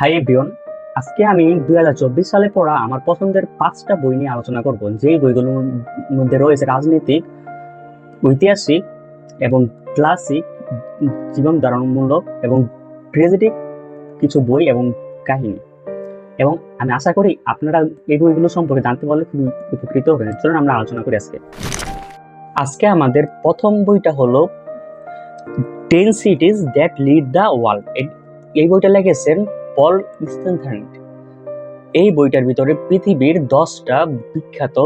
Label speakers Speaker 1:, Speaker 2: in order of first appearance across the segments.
Speaker 1: Hi everyone আজকে আমি দু হাজার চব্বিশ সালে পড়া আমার পছন্দের পাঁচটা বই নিয়ে আলোচনা করব। যেই বইগুলোর মধ্যে রয়েছে রাজনৈতিক, ঐতিহাসিক এবং ক্লাসিক জীবন ধারণমূলক এবং ট্রেজেডিক কিছু বই এবং কাহিনী। এবং আমি আশা করি আপনারা এই বইগুলো সম্পর্কে জানতে পারলে খুবই উপকৃত হবেন। চলুন আমরা আলোচনা করি আজকে। আজকে আমাদের প্রথম বইটা হলো ten cities that lead the world এই বইটা লিখেছেন পল স্টেনথার্ট এই বইটার ভিতরে পৃথিবীর দশটা বিখ্যাত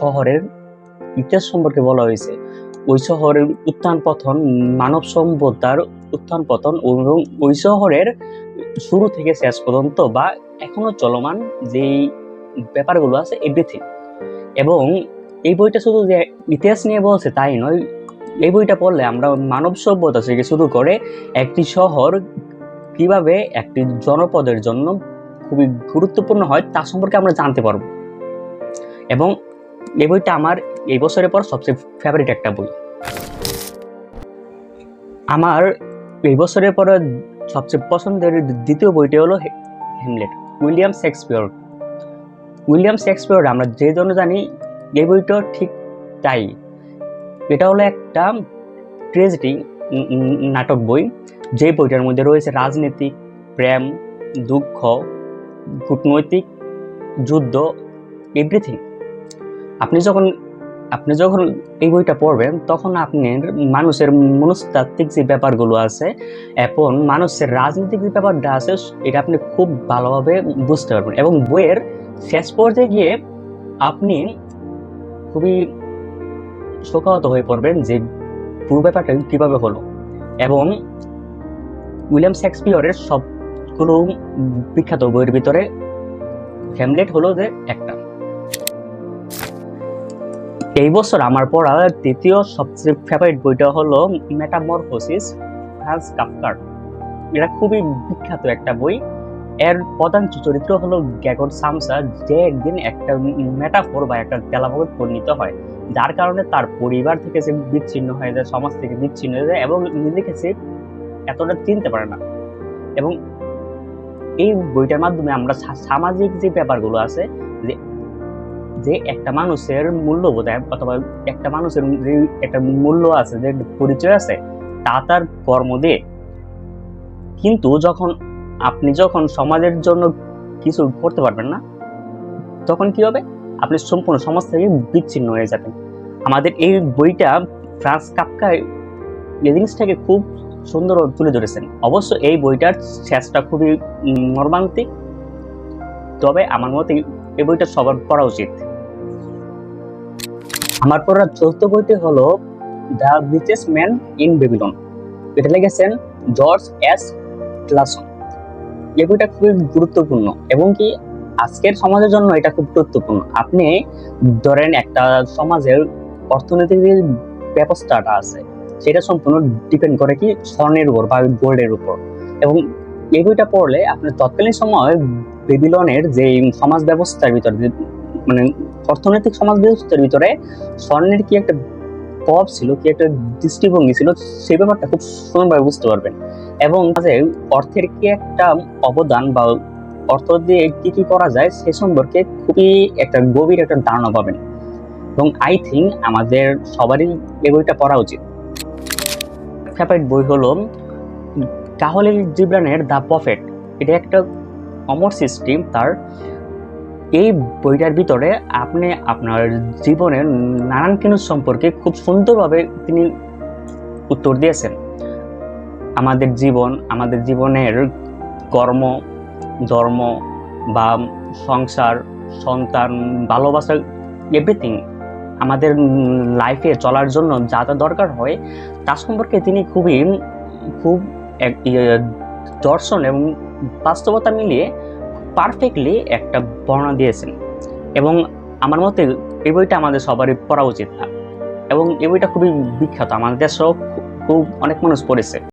Speaker 1: শহরের ইতিহাস সম্পর্কে বলা হয়েছে। ওই শহরের উত্থান পতন, মানব সভ্যতার উত্থান পতন এবং ওই শহরের শুরু থেকে শেষ পর্যন্ত বা এখনও চলমান যেই ব্যাপারগুলো আছে এভরিথিং এবং এই বইটা শুধু যে ইতিহাস নিয়ে বলছে তাই নয়, এই বইটা পড়লে আমরা মানব সভ্যতা থেকে শুরু করে একটি শহর কীভাবে একটি জনপদের জন্য খুবই গুরুত্বপূর্ণ হয় তা সম্পর্কে আমরা জানতে পারব। এবং এই বইটা আমার এই বছরের পর সবচেয়ে ফেভারিট একটা বই। আমার এই বছরের পর সবচেয়ে পছন্দের দ্বিতীয় বইটি হলো Hamlet William Shakespeare William Shakespeare আমরা যে জন্য জানি, এই বইটা ঠিক তাই। এটা হলো একটা ট্রেজেডি নাটক বই। যে বইটার মধ্যে রয়েছে রাজনীতি, প্রেম, দুঃখ, কূটনৈতিক, যুদ্ধ এভরিথিং আপনি যখন আপনি যখন এই বইটা পড়বেন, তখন আপনি মানুষের মনস্তাত্ত্বিক যে ব্যাপারগুলো আছে এবং মানুষের রাজনৈতিক যে ব্যাপারটা আছে, এটা আপনি খুব ভালোভাবে বুঝতে পারবেন। এবং বইয়ের শেষ পর্যায়ে গিয়ে আপনি খুবই শোকাহত হয়ে পড়বেন যে পুরো ব্যাপারটা কীভাবে হলো। এবং উইলিয়াম শেক্সপিয়রের সবগুলো বিখ্যাত বইয়ের ভিতরে হ্যামলেট হলো যে একটা। এই বছর আমার পড়া তৃতীয় সবচেয়ে ফেভারিট বইটা হলো মেটামরফোসিস ফ্রান্স কাপকার এটা খুবই বিখ্যাত একটা বই। এর প্রধান চরিত্র হলো গ্যাগর সামসা, যে একদিন একটা মেটাফোর বা একটা তেলাভাবে পরিণত হয়, যার কারণে তার পরিবার থেকে সে বিচ্ছিন্ন হয়ে যায়, সমাজ থেকে বিচ্ছিন্ন হয়ে যায় এবং নিজেকে সে এতটা চিনতে পারে না। এবং এই বইটার মাধ্যমে আমরা সামাজিক যে ব্যাপারগুলো আছে, যে যে একটা মানুষের মূল্যবোধ অথবা একটা মানুষের যে একটা মূল্য আছে, যে পরিচয় আছে, তা তার কর্ম দিয়ে। কিন্তু যখন আপনি যখন সমাজের জন্য কিছু করতে পারবেন না, তখন কি হবে? আপনি সম্পূর্ণ সমাজ থেকে বিচ্ছিন্ন হয়ে যাবেন। আমাদের এই বইটা ফ্রান্স কাপকা এই জিনিসটাকে খুব সুন্দর তুলে ধরেছেন। অবশ্য এই বইটার শেষটা খুবই মর্মান্তিক, তবে আমার মতে এই বইটা সবার পড়া উচিত। আমার পড়ার চতুর্থ বইটি হলো the riches man in Babylon এটা লিখেছেন জর্জ এস ক্লাসন। এই বইটা খুবই গুরুত্বপূর্ণ এবং কি আজকের সমাজের জন্য এটা খুব গুরুত্বপূর্ণ। আপনি ধরেন একটা সমাজের অর্থনৈতিক ব্যবস্থাটা আছে সেটা সম্পূর্ণ ডিপেন্ড করে কি স্বর্ণের উপর বা গোল্ডের উপর। এবং এই বইটা পড়লে আপনি তৎকালীন সময় বেবিলনের যে সমাজ ব্যবস্থার ভিতরে মানে অর্থনৈতিক সমাজ ব্যবস্থার ভিতরে স্বর্ণের কি একটা প্রভাব ছিল, কি একটা দৃষ্টিভঙ্গি ছিল সেই ব্যাপারটা খুব সুন্দরভাবে বুঝতে পারবেন। এবং অর্থের কি একটা অবদান বা অর্থ দিয়ে কি কি করা যায়, সে সম্পর্কে খুবই একটা গভীর একটা ধারণা পাবেন। এবং আই থিঙ্ক আমাদের সবারই এই বইটা পড়া উচিত। ফেভারিট বই হলো কাহলিল জিব্রানের দ্য প্রফেট। এটা একটা অমর সিস্টেম, তার এই বইটার ভিতরে আপনি আপনার জীবনের নানান কিছু সম্পর্কে খুব সুন্দরভাবে তিনি উত্তর দিয়েছেন। আমাদের জীবন, আমাদের জীবনের কর্ম, ধর্ম বা সংসার, সন্তান, ভালোবাসা এভরিথিং আমাদের লাইফে চলার জন্য যা যা দরকার হয়, তা সম্পর্কে তিনি খুবই, খুব দর্শন এবং বাস্তবতা মিলিয়ে পারফেক্টলি একটা বর্ণনা দিয়েছেন। এবং আমার মতে এই বইটা আমাদের সবারই পড়া উচিত এবং এই বইটা খুবই বিখ্যাত, আমাদের দেশেও খুব অনেক মানুষ পড়েছে।